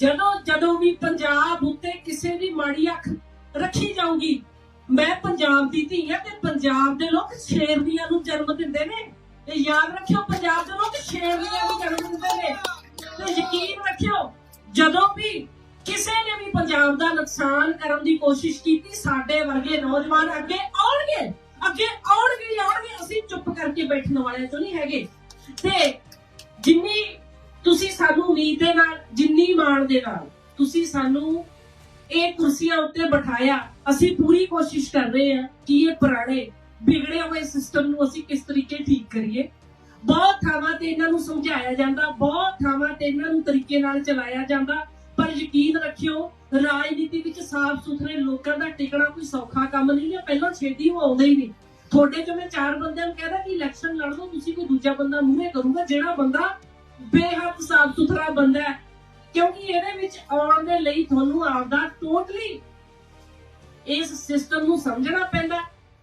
ਜਦੋਂ ਜਦੋਂ ਵੀ ਪੰਜਾਬ ਉੱਤੇ ਕਿਸੇ ਦੀ ਮਾੜੀ ਅੱਖ ਰੱਖੀ ਜਾਊਗੀ, ਮੈਂ ਪੰਜਾਬ ਦੀ ਧੀ ਆ ਤੇ ਪੰਜਾਬ ਦੇ ਲੋਕ ਸ਼ੇਰਨੀਆਂ ਨੂੰ ਜਨਮ ਦਿੰਦੇ ਨੇ। ਤੇ ਯਾਦ ਰੱਖਿਓ, ਪੰਜਾਬ ਦੇ ਲੋਕ ਸ਼ੇਰਨੀਆਂ ਨੂੰ ਜਨਮ ਦਿੰਦੇ ਨੇ। ਤੇ ਯਕੀਨ ਰੱਖਿਓ, ਜਦੋਂ ਵੀ ਕਿਸੇ ਨੇ ਵੀ ਪੰਜਾਬ ਦਾ ਨੁਕਸਾਨ ਕਰਨ ਦੀ ਕੋਸ਼ਿਸ਼ ਕੀਤੀ, ਸਾਡੇ ਵਰਗੇ ਨੌਜਵਾਨ ਅੱਗੇ ਆਉਣਗੇ ਅੱਗੇ ਆਉਣਗੇ ਆਉਣਗੇ। ਅਸੀਂ ਚੁੱਪ ਕਰਕੇ ਬੈਠਣ ਵਾਲਿਆਂ ਚੋਂ ਨਹੀਂ ਹੈਗੇ। ਤੇ ਜਿੰਨੀ ਤੁਸੀਂ ਸਾਨੂੰ ਉਮੀਦ ਦੇ ਨਾਲ, ਜਿੰਨੀ ਮਾਣ ਦੇ ਨਾਲ ਤੁਸੀਂ ਸਾਨੂੰ ਇਹ ਕੁਰਸੀਆਂ ਉੱਤੇ ਬਿਠਾਇਆ, ਅਸੀਂ ਪੂਰੀ ਕੋਸ਼ਿਸ਼ ਕਰ ਰਹੇ ਹਾਂ ਕਿ ਇਹ ਪੁਰਾਣੇ, ਵਿਗੜੇ ਹੋਏ ਸਿਸਟਮ ਨੂੰ ਅਸੀਂ ਕਿਸ ਤਰੀਕੇ ਠੀਕ ਕਰੀਏ। ਬਹੁਤ ਥਾਵਾਂ ਤੇ ਇਹਨਾਂ ਨੂੰ ਸਮਝਾਇਆ ਜਾਂਦਾ, ਬਹੁਤ ਥਾਵਾਂ ਤੇ ਇਹਨਾਂ ਨੂੰ ਤਰੀਕੇ ਨਾਲ ਚਲਾਇਆ ਜਾਂਦਾ, ਪਰ ਯਕੀਨ ਰੱਖਿਓ, ਰਾਜਨੀਤੀ ਵਿੱਚ ਸਾਫ਼ ਸੁਥਰੇ ਲੋਕਾਂ ਦਾ ਟਿਕਣਾ ਕੋਈ ਸੌਖਾ ਕੰਮ ਨਹੀਂ ਹੈ, ਪਹਿਲਾਂ ਛੇਤੀ ਉਹ ਆਉਂਦੇ ਹੀ ਨਹੀਂ। ਤੁਹਾਡੇ ਚੋਂ ਮੈਂ ਚਾਰ ਬੰਦਿਆਂ ਨੂੰ ਕਹਿੰਦਾ ਕਿ ਇਲੈਕਸ਼ਨ ਲੜ ਲਓ, ਤੁਸੀਂ ਕੋਈ ਦੂਜਾ ਬੰਦਾ ਮੂਹਰੇ ਕਰੂਗਾ, ਜਿਹੜਾ ਬੰਦਾ ਬੇਹੱਦ ਸਾਫ਼ ਸੁਥਰਾ ਬੰਦਾ ਹੈ, ਕਿਉਂਕਿ ਇਹਦੇ ਵਿੱਚ ਆਉਣ ਦੇ ਲਈ ਤੁਹਾਨੂੰ ਆਪਦਾ ਟੋਟਲੀ ਇਸ ਸਿਸਟਮ ਨੂੰ ਸਮਝਣਾ ਪੈਂਦਾ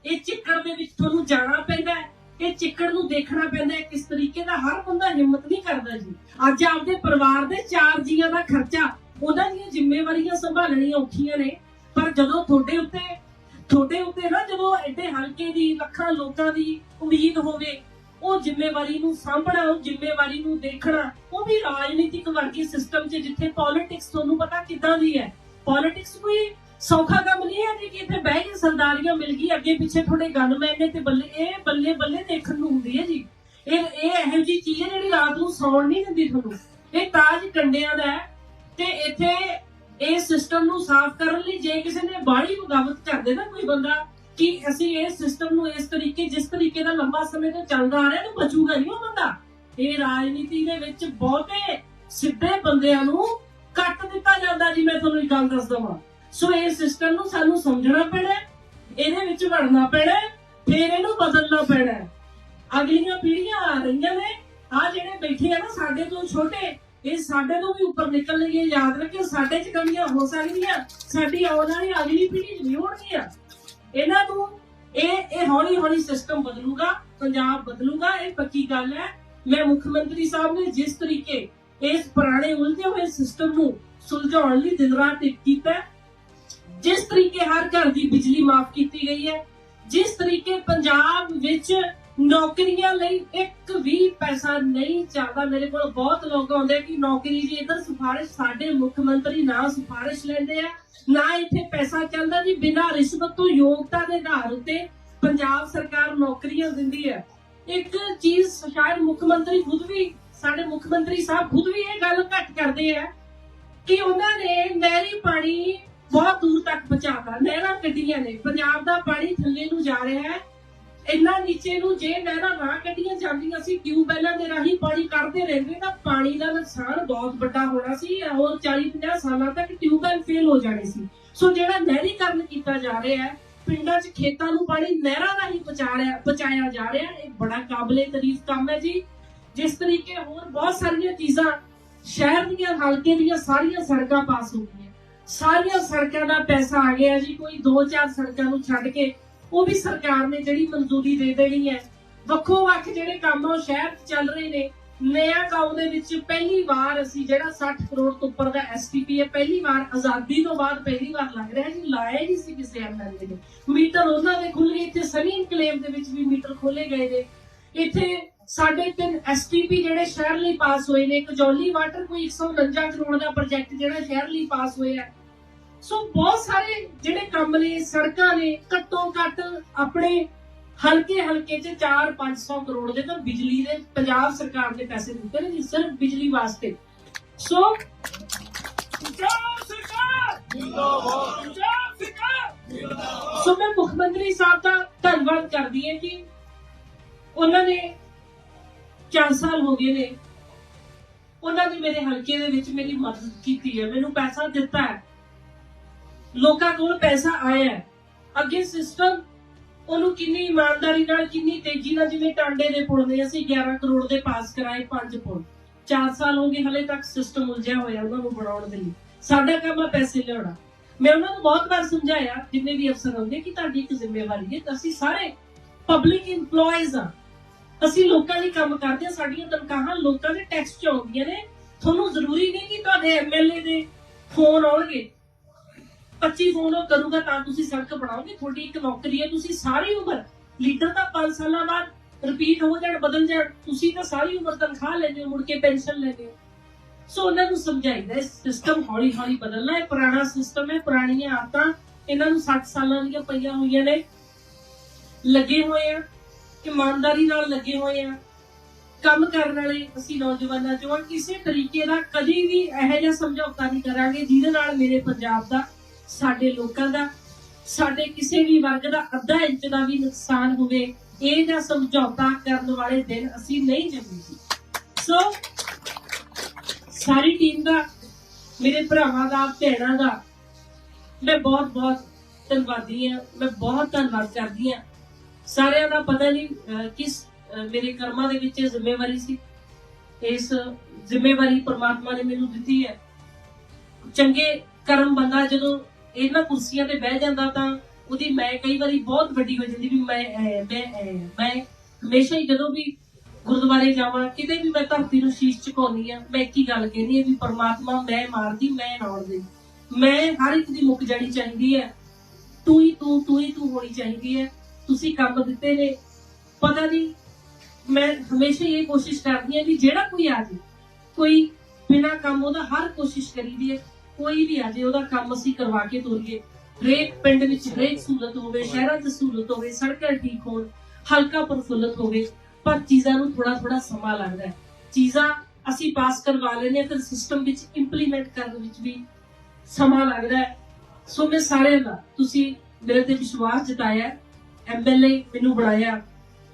ਇਹ ਚਿੱਕੜ ਦੇ ਵਿੱਚ ਤੁਹਾਨੂੰ ਜਾਣਾ ਪੈਂਦਾ ਇਹ ਚਿੱਕੜ ਨੂੰ ਦੇਖਣਾ ਪੈਂਦਾ ਕਿਸ ਤਰੀਕੇ ਦਾ ਹਰ ਬੰਦਾ ਹਿੰਮਤ ਨਹੀਂ ਕਰਦਾ ਜੀ। ਅੱਜ ਆਪਦੇ ਪਰਿਵਾਰ ਦੇ ਚਾਰ ਜੀਆਂ ਦਾ ਖਰਚਾ, ਉਹਨਾਂ ਦੀਆਂ ਜ਼ਿੰਮੇਵਾਰੀਆਂ ਸੰਭਾਲਣੀਆਂ ਔਖੀਆਂ ਨੇ, ਪਰ ਜਦੋਂ ਤੁਹਾਡੇ ਉੱਤੇ ਤੁਹਾਡੇ ਉੱਤੇ ਨਾ ਜਦੋਂ ਐਡੇ ਹਲਕੇ ਦੀ, ਲੱਖਾਂ ਲੋਕਾਂ ਦੀ ਉਮੀਦ ਹੋਵੇ ਉਹ ਜ਼ਿੰਮੇਵਾਰੀ ਨੂੰ ਸਾਂਭਣਾ, ਉਹ ਜ਼ਿੰਮੇਵਾਰੀ ਨੂੰ ਦੇਖਣਾ, ਉਹ ਵੀ ਰਾਜਨੀਤਿਕ ਵਰਗੀ ਸਿਸਟਮ 'ਚ ਜਿੱਥੇ ਪੋਲਿਟਿਕਸ ਤੁਹਾਨੂੰ ਪਤਾ ਕਿੱਦਾਂ ਦੀ ਹੈ। ਪੋਲਿਟਿਕਸ ਕੋਈ ਸੌਖਾ ਕੰਮ ਨਹੀਂ ਹੈ ਜੀ ਕਿ ਇੱਥੇ ਬਹਿ ਕੇ ਸਰਦਾਰੀਆਂ ਮਿਲ ਗਈ, ਅੱਗੇ ਪਿੱਛੇ ਤੁਹਾਡੇ ਗਨਮੈਨ ਨੇ ਤੇ ਬੱਲੇ, ਇਹ ਬੱਲੇ ਬੱਲੇ ਦੇਖਣ ਨੂੰ ਹੁੰਦੀ ਹੈ ਜੀ। ਇਹ ਇਹ ਇਹੋ ਜੀ ਚੀਜ਼ ਹੈ ਜਿਹੜੀ ਰਾਤ ਨੂੰ ਸੌਣ ਨਹੀਂ ਦਿੰਦੀ ਤੁਹਾਨੂੰ। ਇਹ ਤਾਜ ਕੰਡਿਆਂ ਦਾ ਹੈ ਤੇ ਇੱਥੇ ਇਹ ਸਿਸਟਮ ਨੂੰ ਸਾਫ਼ ਕਰਨ ਲਈ ਜੇ ਕਿਸੇ ਨੇ ਬਾੜੀ ਬਗਾਵਤ ਕਰਦੇ ਨਾ ਕੋਈ ਬੰਦਾ ਕਿ ਅਸੀਂ ਇਸ ਸਿਸਟਮ ਨੂੰ ਇਸ ਤਰੀਕੇ ਜਿਸ ਤਰੀਕੇ ਦਾ ਲੰਬਾ ਸਮੇਂ ਤੋਂ ਚੱਲਦਾ ਆ ਰਿਹਾ ਨੂੰ ਬਚੂਗਾ ਨਹੀਂ ਉਹ ਬੰਦਾ। ਇਹ ਰਾਜਨੀਤੀ ਦੇ ਵਿੱਚ ਬਹੁਤੇ ਸਿੱਧੇ ਬੰਦਿਆਂ ਨੂੰ ਕੱਟ ਦਿੱਤਾ ਜਾਂਦਾ ਜੀ ਮੈਂ ਤੁਹਾਨੂੰ ਇੱਕ ਗੱਲ ਦੱਸ ਦਵਾਂ। ਸੋ ਇਹ ਸਿਸਟਮ ਨੂੰ ਸਾਨੂੰ ਸਮਝਣਾ ਪੈਣਾ ਹੈ, ਇਹਦੇ ਵਿੱਚ ਵੜਨਾ ਪੈਣਾ ਫਿਰ ਇਹਨੂੰ ਬਦਲਣਾ ਪੈਣਾ ਅਗਲੀਆਂ ਪੀੜ੍ਹੀਆਂ ਆ ਰਹੀਆਂ ਨੇ ਆ ਜਿਹੜੇ ਬੈਠੇ ਆ ਨਾ ਸਾਡੇ ਤੋਂ ਛੋਟੇ ਇਹ ਸਾਡੇ ਤੋਂ ਵੀ ਉੱਪਰ ਨਿਕਲਣਗੇ ਯਾਦ ਰੱਖਿਓ ਸਾਡੇ 'ਚ ਕਮੀਆਂ ਹੋ ਸਕਦੀਆਂ ਸਾਡੀ ਆਉਣ ਵਾਲੀ ਅਗਲੀ ਪੀੜ੍ਹੀ 'ਚ ਨਹੀਂ ਹੋਣਗੀਆਂ। ਇਹਨਾਂ ਨੂੰ ਇਹ ਇਹ ਹੌਲੀ ਹੌਲੀ ਸਿਸਟਮ ਬਦਲੂਗਾ, ਪੰਜਾਬ ਬਦਲੂਗਾ, ਇਹ ਪੱਕੀ ਗੱਲ ਹੈ। ਮੈਂ ਮੁੱਖ ਮੰਤਰੀ ਸਾਹਿਬ ਨੇ ਜਿਸ ਤਰੀਕੇ ਇਸ ਪੁਰਾਣੇ ਉਲਝੇ ਹੋਏ ਸਿਸਟਮ ਨੂੰ ਸੁਲਝਾਉਣ ਲਈ ਦਿਨ ਰਾਤ ਇੱਕ ਕੀਤਾ ਜਿਸ ਤਰੀਕੇ ਹਰ ਘਰ ਦੀ ਬਿਜਲੀ ਮਾਫ ਕੀਤੀ ਗਈ ਹੈ, ਜਿਸ ਤਰੀਕੇ ਪੰਜਾਬ ਵਿੱਚ ਨੌਕਰੀਆਂ ਲਈ ਇੱਕ ਵੀ ਪੈਸਾ ਨਹੀਂ ਚੱਲਦਾ। ਮੇਰੇ ਕੋਲ ਬਹੁਤ ਲੋਕ ਆਉਂਦੇ ਕਿ ਨੌਕਰੀ ਜੀ ਇਧਰ ਸਿਫਾਰਿਸ਼ ਸਾਡੇ ਮੁੱਖ ਮੰਤਰੀ ਨਾ ਸਿਫਾਰਿਸ਼ ਲੈਂਦੇ ਆ। ਨਾ ਇੱਥੇ ਪੈਸਾ ਚੱਲਦਾ ਜੀ, ਬਿਨਾਂ ਰਿਸ਼ਵਤ ਤੋਂ ਯੋਗਤਾ ਦੇ ਆਧਾਰ ਉੱਤੇ ਪੰਜਾਬ ਸਰਕਾਰ ਨੌਕਰੀਆਂ ਦਿੰਦੀ ਹੈ। ਇੱਕ ਚੀਜ਼ ਸ਼ਾਇਦ ਮੁੱਖ ਮੰਤਰੀ ਖੁਦ ਵੀ, ਸਾਡੇ ਮੁੱਖ ਮੰਤਰੀ ਸਾਹਿਬ ਖੁਦ ਵੀ ਇਹ ਗੱਲ ਘੱਟ ਕਰਦੇ ਆ ਕਿ ਉਹਨਾਂ ਨੇ ਨਹਿਰੀ ਪਾਣੀ ਬਹੁਤ ਦੂਰ ਤੱਕ ਪਹੁੰਚਾਤਾ, ਨਹਿਰਾਂ ਕੱਢੀਆਂ ਨੇ, ਪੰਜਾਬ ਦਾ ਪਾਣੀ ਥੱਲੇ ਨੂੰ ਜਾ ਰਿਹਾ ਹੈ। ਇੰਨਾ ਨੀਚੇ ਨੂੰ ਜੇ ਨਹਿਰਾਂ ਨਾ ਕੱਢੀਆਂ ਜਾਂਦੀਆਂ ਸੀ ਟਿਊਬਵੈਲਾਂ ਦੇ ਰਾਹੀਂ ਪਾਣੀ ਕੱਢਦੇ ਰਹਿੰਦੇ, ਤਾਂ ਪਾਣੀ ਦਾ ਨੁਕਸਾਨ ਬਹੁਤ ਵੱਡਾ ਹੋਣਾ ਸੀ, ਹੋਰ 40 50 ਸਾਲਾਂ ਤੱਕ ਟਿਊਬਵੈਲ ਫੇਲ ਹੋ ਜਾਣੇ ਸੀ। ਸੋ ਜਿਹੜਾ ਨਹਿਰੀਕਰਨ ਕੀਤਾ ਜਾ ਰਿਹਾ ਹੈ, ਪਿੰਡਾਂ 'ਚ ਖੇਤਾਂ ਨੂੰ ਪਾਣੀ ਨਹਿਰਾਂ ਰਾਹੀਂ ਪਹੁੰਚਾਇਆ ਪਹੁੰਚਾਇਆ ਜਾ ਰਿਹਾ, ਇਹ ਬੜਾ ਕਾਬਲੇ ਤਾਰੀਫ ਕੰਮ ਹੈ ਜੀ। ਜਿਸ ਤਰੀਕੇ ਹੋਰ ਬਹੁਤ ਸਾਰੀਆਂ ਚੀਜ਼ਾਂ, ਸ਼ਹਿਰ ਦੀਆਂ, ਹਲਕੇ ਦੀਆਂ, ਸਾਰੀਆਂ ਸੜਕਾਂ ਪਾਸ ਹੋ ਗਈਆਂ। ਸਾਰੀਆਂ ਸੜਕਾਂ ਦਾ ਪੈਸਾ ਆ ਗਿਆ ਜੀ, ਕੋਈ 2-4 ਸੜਕਾਂ ਨੂੰ ਛੱਡ ਕੇ ਉਹ ਵੀ ਸਰਕਾਰ ਨੇ ਜਿਹੜੀ ਮਨਜ਼ੂਰੀ ਦੇ ਦੇਣੀ ਹੈ। ਵੱਖੋ ਵੱਖ ਜਿਹੜੇ ਕੰਮ ਉਹ ਸ਼ਹਿਰ ਚੱਲ ਰਹੇ ਨੇ ਨਇਆ ਗਾਉਂ ਦੇ ਵਿੱਚ ਪਹਿਲੀ ਵਾਰ ਅਸੀਂ ਜਿਹੜਾ 60 ਕਰੋੜ ਤੋਂ ਉੱਪਰ ਦਾ ਐਸਟੀਪੀ ਹੈ, ਪਹਿਲੀ ਵਾਰ, ਆਜ਼ਾਦੀ ਤੋਂ ਬਾਅਦ ਪਹਿਲੀ ਵਾਰ ਲੱਗ ਰਿਹਾ ਜੀ। ਲਾਇਆ ਨਹੀਂ ਸੀ ਕਿਸੇ ਐਮਐਲਏ ਨੇ। ਮੀਟਰ ਉਹਨਾਂ ਦੇ ਖੁੱਲ ਗਏ, ਇੱਥੇ ਸਨੀ ਇਨਕਲੇਵ ਦੇ ਵਿੱਚ ਵੀ ਮੀਟਰ ਖੋਲੇ ਗਏ ਨੇ। ਇੱਥੇ ਸਾਡੇ ਤਿੰਨ ਐਸਟੀਪੀ ਜਿਹੜੇ ਸ਼ਹਿਰ ਲਈ ਪਾਸ ਹੋਏ ਨੇ ਕਜੌਲੀ ਵਾਟਰ ਕੋਈ 149 ਕਰੋੜ ਦਾ ਪ੍ਰੋਜੈਕਟ ਜਿਹੜਾ ਸ਼ਹਿਰ ਲਈ ਪਾਸ ਹੋਇਆ ਸੋ ਬਹੁਤ ਸਾਰੇ ਜਿਹੜੇ ਕੰਮ ਨੇ, ਸੜਕਾਂ ਨੇ, ਘੱਟੋ ਘੱਟ ਆਪਣੇ ਹਲਕੇ ਹਲਕੇ ਚ 4-500 ਕਰੋੜ ਦੇ ਤਾਂ ਬਿਜਲੀ ਦੇ, ਪੰਜਾਬ ਸਰਕਾਰ ਦੇ ਪੈਸੇ ਦਿੱਤੇ ਨੇ ਜੀ, ਸਿਰਫ ਬਿਜਲੀ ਵਾਸਤੇ। ਸੋ ਪੰਜਾਬ ਸਰਕਾਰ! ਜਿੰਦਾਬਾਦ ਪੰਜਾਬ ਸਰਕਾਰ! ਸੋ ਮੈਂ ਮੁੱਖ ਮੰਤਰੀ ਸਾਹਿਬ ਦਾ ਧੰਨਵਾਦ ਕਰਦੀ ਹਾਂ ਕਿ ਉਹਨਾਂ ਨੇ 4 ਸਾਲ ਹੋ ਗਏ ਨੇ। ਉਹਨਾਂ ਨੇ ਮੇਰੇ ਹਲਕੇ ਦੇ ਵਿੱਚ ਮੇਰੀ ਮਦਦ ਕੀਤੀ ਹੈ, ਮੈਨੂੰ ਪੈਸਾ ਦਿੱਤਾ ਹੈ। ਲੋਕਾਂ ਕੋਲ ਪੈਸਾ ਆਇਆ ਹੈ। ਅੱਗੇ ਸਿਸਟਮ ਉਹਨੂੰ ਕਿੰਨੀ ਇਮਾਨਦਾਰੀ ਨਾਲ, ਕਿੰਨੀ ਤੇਜ਼ੀ ਨਾਲ ਜਿਵੇਂ ਟਾਂਡੇ ਦੇ ਪੁਲ ਨੇ, ਅਸੀਂ 11 ਕਰੋੜ ਦੇ ਪਾਸ ਕਰਾਏ ਪੰਜ ਪੁਲ। 4 ਸਾਲ ਹੋ ਗਏ ਹਲੇ ਤੱਕ ਸਿਸਟਮ ਉਲਝਿਆ ਹੋਇਆ ਉਹਨਾਂ ਨੂੰ ਬਣਾਉਣ ਦੇ ਲਈ। ਸਾਡਾ ਕੰਮ ਹੈ ਪੈਸੇ ਲਿਆਉਣਾ ਮੈਂ ਉਹਨਾਂ ਨੂੰ ਬਹੁਤ ਵਾਰ ਸਮਝਾਇਆ, ਜਿੰਨੇ ਵੀ ਅਫਸਰ ਹੁੰਦੇ ਕਿ ਤੁਹਾਡੀ ਇੱਕ ਜ਼ਿੰਮੇਵਾਰੀ ਹੈ ਅਸੀਂ ਸਾਰੇ ਪਬਲਿਕ EMPLOYEES ਆ। ਅਸੀਂ ਲੋਕਾਂ ਲਈ ਕੰਮ ਕਰਦੇ ਹਾਂ, ਸਾਡੀਆਂ ਤਨਖਾਹਾਂ ਲੋਕਾਂ ਦੇ ਟੈਕਸ ਚ ਆਉਂਦੀਆਂ ਨੇ। ਤੁਹਾਨੂੰ ਜ਼ਰੂਰੀ ਨਹੀਂ ਕਿ ਤੁਹਾਡੇ ਐਮਐਲਏ ਦੇ ਫੋਨ ਆਉਣਗੇ। 25 ਫੋਨ ਉਹ ਕਰੂਗਾ ਤਾਂ ਤੁਸੀਂ ਸੜਕ ਬਣਾਓਗੇ, ਤੁਹਾਡੀ ਇੱਕ ਨੌਕਰੀ ਹੈ, ਤੁਸੀਂ ਸਾਰੀ ਉਮਰ, ਲੀਡਰ ਤਾਂ 5 ਸਾਲਾਂ ਬਾਅਦ ਰਿਪੀਟ ਹੋ ਜਾਣ, ਬਦਲ ਜਾਣ, ਤੁਸੀਂ ਤਾਂ ਸਾਰੀ ਉਮਰ ਤਨਖਾਹ ਲੈਂਦੇ ਹੋ, ਮੁੜ ਕੇ ਪੈਨਸ਼ਨ ਲੈਂਦੇ ਹੋ। ਸੋ ਉਹਨਾਂ ਨੂੰ ਸਮਝਾਈਦਾ ਇਹ ਸਿਸਟਮ ਹੌਲੀ ਹੌਲੀ ਬਦਲਣਾ ਹੈ ਪੁਰਾਣਾ ਸਿਸਟਮ ਹੈ, ਪੁਰਾਣੀਆਂ ਆਦਤਾਂ ਇਹਨਾਂ ਨੂੰ 60 ਸਾਲਾਂ ਦੀਆਂ ਪਈਆਂ ਹੋਈਆਂ ਨੇ। ਲੱਗੇ ਹੋਏ ਆ, ਇਮਾਨਦਾਰੀ ਨਾਲ ਲੱਗੇ ਹੋਏ ਆ। ਕੰਮ ਕਰਨ ਵਾਲੇ, ਅਸੀਂ ਨੌਜਵਾਨਾਂ ਚੋਂ ਕਿਸੇ ਤਰੀਕੇ ਦਾ ਕਦੀ ਵੀ ਇਹੋ ਜਿਹਾ ਸਮਝੌਤਾ ਨਹੀਂ ਕਰਾਂਗੇ, ਜਿਹਦੇ ਨਾਲ ਮੇਰੇ ਪੰਜਾਬ ਦਾ ਸਾਡੇ ਲੋਕਾਂ ਦਾ, ਸਾਡੇ ਕਿਸੇ ਵੀ ਵਰਗ ਦਾ ਅੱਧਾ ਇੰਚ ਦਾ ਵੀ ਨੁਕਸਾਨ ਹੋਵੇ, ਇਹ ਜਿਹਾ ਸਮਝੌਤਾ ਕਰਨ ਵਾਲੇ ਦਿਨ ਅਸੀਂ ਨਹੀਂ ਜੰਮੇ ਸੋ ਸਾਰੀ ਟੀਮ ਦਾ, ਮੇਰੇ ਭਰਾਵਾਂ ਦਾ, ਭੈਣਾਂ ਦਾ, ਮੈਂ ਬਹੁਤ ਬਹੁਤ ਧੰਨਵਾਦੀ ਹਾਂ, ਮੈਂ ਬਹੁਤ ਧੰਨਵਾਦ ਕਰਦੀ ਹਾਂ। ਸਾਰਿਆਂ ਦਾ ਪਤਾ ਨਹੀਂ ਕਿਸ ਮੇਰੇ ਕਰਮਾਂ ਦੇ ਵਿੱਚ ਇਹ ਜ਼ਿੰਮੇਵਾਰੀ ਸੀ। ਇਸ ਜ਼ਿੰਮੇਵਾਰੀ ਪ੍ਰਮਾਤਮਾ ਨੇ ਮੈਨੂੰ ਦਿੱਤੀ ਹੈ। ਚੰਗੇ ਕਰਮ ਬੰਦਾ ਜਦੋਂ ਇਹਨਾਂ ਕੁਰਸੀਆਂ ਤੇ ਬਹਿ ਜਾਂਦਾ ਤਾਂ ਉਹਦੀ ਮੈਂ ਕਈ ਵਾਰੀ ਬਹੁਤ ਵੱਡੀ ਹੋ ਜਾਂਦੀ ਵੀ ਮੈਂ ਮੈਂ ਮੈਂ ਹਮੇਸ਼ਾ ਹੀ ਜਦੋਂ ਵੀ ਗੁਰਦੁਆਰੇ ਜਾਵਾਂ, ਕਿਤੇ ਵੀ ਮੈਂ ਧਰਤੀ ਨੂੰ ਸ਼ੀਸ਼ ਝੁਕਾਉਂਦੀ ਆ ਮੈਂ ਇੱਕ ਗੱਲ ਕਹਿੰਦੀ ਆ ਵੀ ਪਰਮਾਤਮਾ ਮੈਂ ਮਾਰਦੀ, ਮੈਂ ਨਾਉਣ ਮੈਂ ਹਰ ਇੱਕ ਦੀ ਮੁੱਕ ਜਾਣੀ ਚਾਹੀਦੀ ਹੈ। ਤੂੰ ਹੀ ਤੂੰ ਤੂੰ ਹੀ ਤੂੰ ਹੋਣੀ ਚਾਹੀਦੀ ਹੈ। ਤੁਸੀਂ ਕੰਮ ਦਿੱਤੇ ਨੇ। ਪਤਾ ਨਹੀਂ, ਮੈਂ ਹਮੇਸ਼ਾ ਇਹ ਕੋਸ਼ਿਸ਼ ਕਰਦੀ ਹਾਂ ਵੀ ਜਿਹੜਾ ਕੋਈ ਆ ਜੇ ਕੋਈ ਬਿਨਾ ਕੰਮ ਉਹਦਾ ਹਰ ਕੋਸ਼ਿਸ਼ ਕਰੀਦੀ ਹੈ। ਕੋਈ ਵੀ ਆ ਜੇ ਉਹਦਾ ਕੰਮ ਅਸੀਂ ਕਰਵਾ ਕੇ ਤੋਰੀਏ ਹਰੇਕ ਪਿੰਡ ਵਿੱਚ ਹਰੇਕ ਸਹੂਲਤ ਹੋਵੇ ਸ਼ਹਿਰਾਂ 'ਚ ਸਹੂਲਤ ਹੋਵੇ ਸੜਕਾਂ ਠੀਕ ਹੋਣ ਹਲਕਾ ਪ੍ਰਫੁੱਲਤ ਹੋਵੇ ਪਰ ਚੀਜ਼ਾਂ ਨੂੰ ਥੋੜਾ ਥੋੜਾ ਸਮਾਂ ਲੱਗਦਾ ਹੈ। ਚੀਜ਼ਾਂ ਅਸੀਂ ਪਾਸ ਕਰਵਾ ਹਾਂ ਫਿਰ ਸਿਸਟਮ ਵਿੱਚ ਇੰਪਲੀਮੈਂਟ ਕਰਨ ਵਿੱਚ ਵੀ ਸਮਾਂ ਲੱਗਦਾ ਹੈ। ਸੋ ਮੈਂ ਸਾਰਿਆਂ ਦਾ ਤੁਸੀਂ ਮੇਰੇ ਤੇ ਵਿਸ਼ਵਾਸ ਜਤਾਇਆ ਐਮਐਲਏ ਮੈਨੂੰ ਬਣਾਇਆ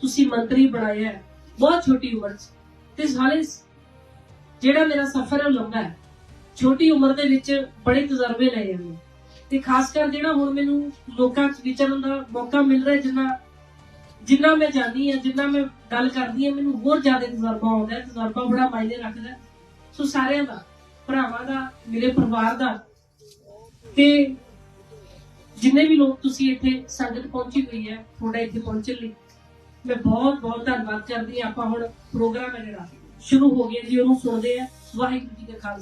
ਤੁਸੀਂ ਮੰਤਰੀ ਬਣਾਇਆ ਬਹੁਤ ਛੋਟੀ ਉਮਰ 'ਚ। ਤੇ ਹਾਲੇ ਜਿਹੜਾ ਮੇਰਾ ਸਫ਼ਰ ਹੈ ਲੰਬਾ ਹੈ। ਛੋਟੀ ਉਮਰ ਦੇ ਵਿੱਚ ਬੜੇ ਤਜਰਬੇ ਲਏ ਹਨ ਤੇ ਖਾਸ ਕਰ ਜਿਹੜਾ ਹੁਣ ਮੈਨੂੰ ਲੋਕਾਂ 'ਚ ਵਿਚਰਨ ਦਾ ਮੌਕਾ ਮਿਲ ਰਿਹਾ ਜਿੰਨਾ ਜਿੰਨਾ ਮੈਂ ਜਾਣੀ ਹਾਂ, ਜਿੰਨਾ ਮੈਂ ਗੱਲ ਕਰਦੀ ਹਾਂ, ਮੈਨੂੰ ਹੋਰ ਜ਼ਿਆਦਾ ਤਜਰਬਾ ਆਉਂਦਾ ਤਜਰਬਾ ਬੜਾ ਮਾਇਨੇ ਰੱਖਦਾ ਸੋ ਸਾਰਿਆਂ ਦਾ, ਭਰਾਵਾਂ ਦਾ, ਮੇਰੇ ਪਰਿਵਾਰ ਦਾ ਤੇ ਜਿੰਨੇ ਵੀ ਲੋਕ ਤੁਸੀਂ ਇੱਥੇ ਸੰਗਤ ਪਹੁੰਚੀ ਹੋਈ ਹੈ, ਤੁਹਾਡਾ ਇੱਥੇ ਪਹੁੰਚਣ ਲਈ ਮੈਂ ਬਹੁਤ ਬਹੁਤ ਧੰਨਵਾਦ ਕਰਦੀ ਆ ਆਪਾਂ ਹੁਣ ਪ੍ਰੋਗਰਾਮ ਹੈ ਜਿਹੜਾ, ਸ਼ੁਰੂ ਹੋ ਗਿਆ ਜੀ, ਉਹਨੂੰ ਸੁਣਦੇ ਆ ਵਾਹਿਗੁਰੂ ਜੀ ਦਾ ਖਾਲਸਾ।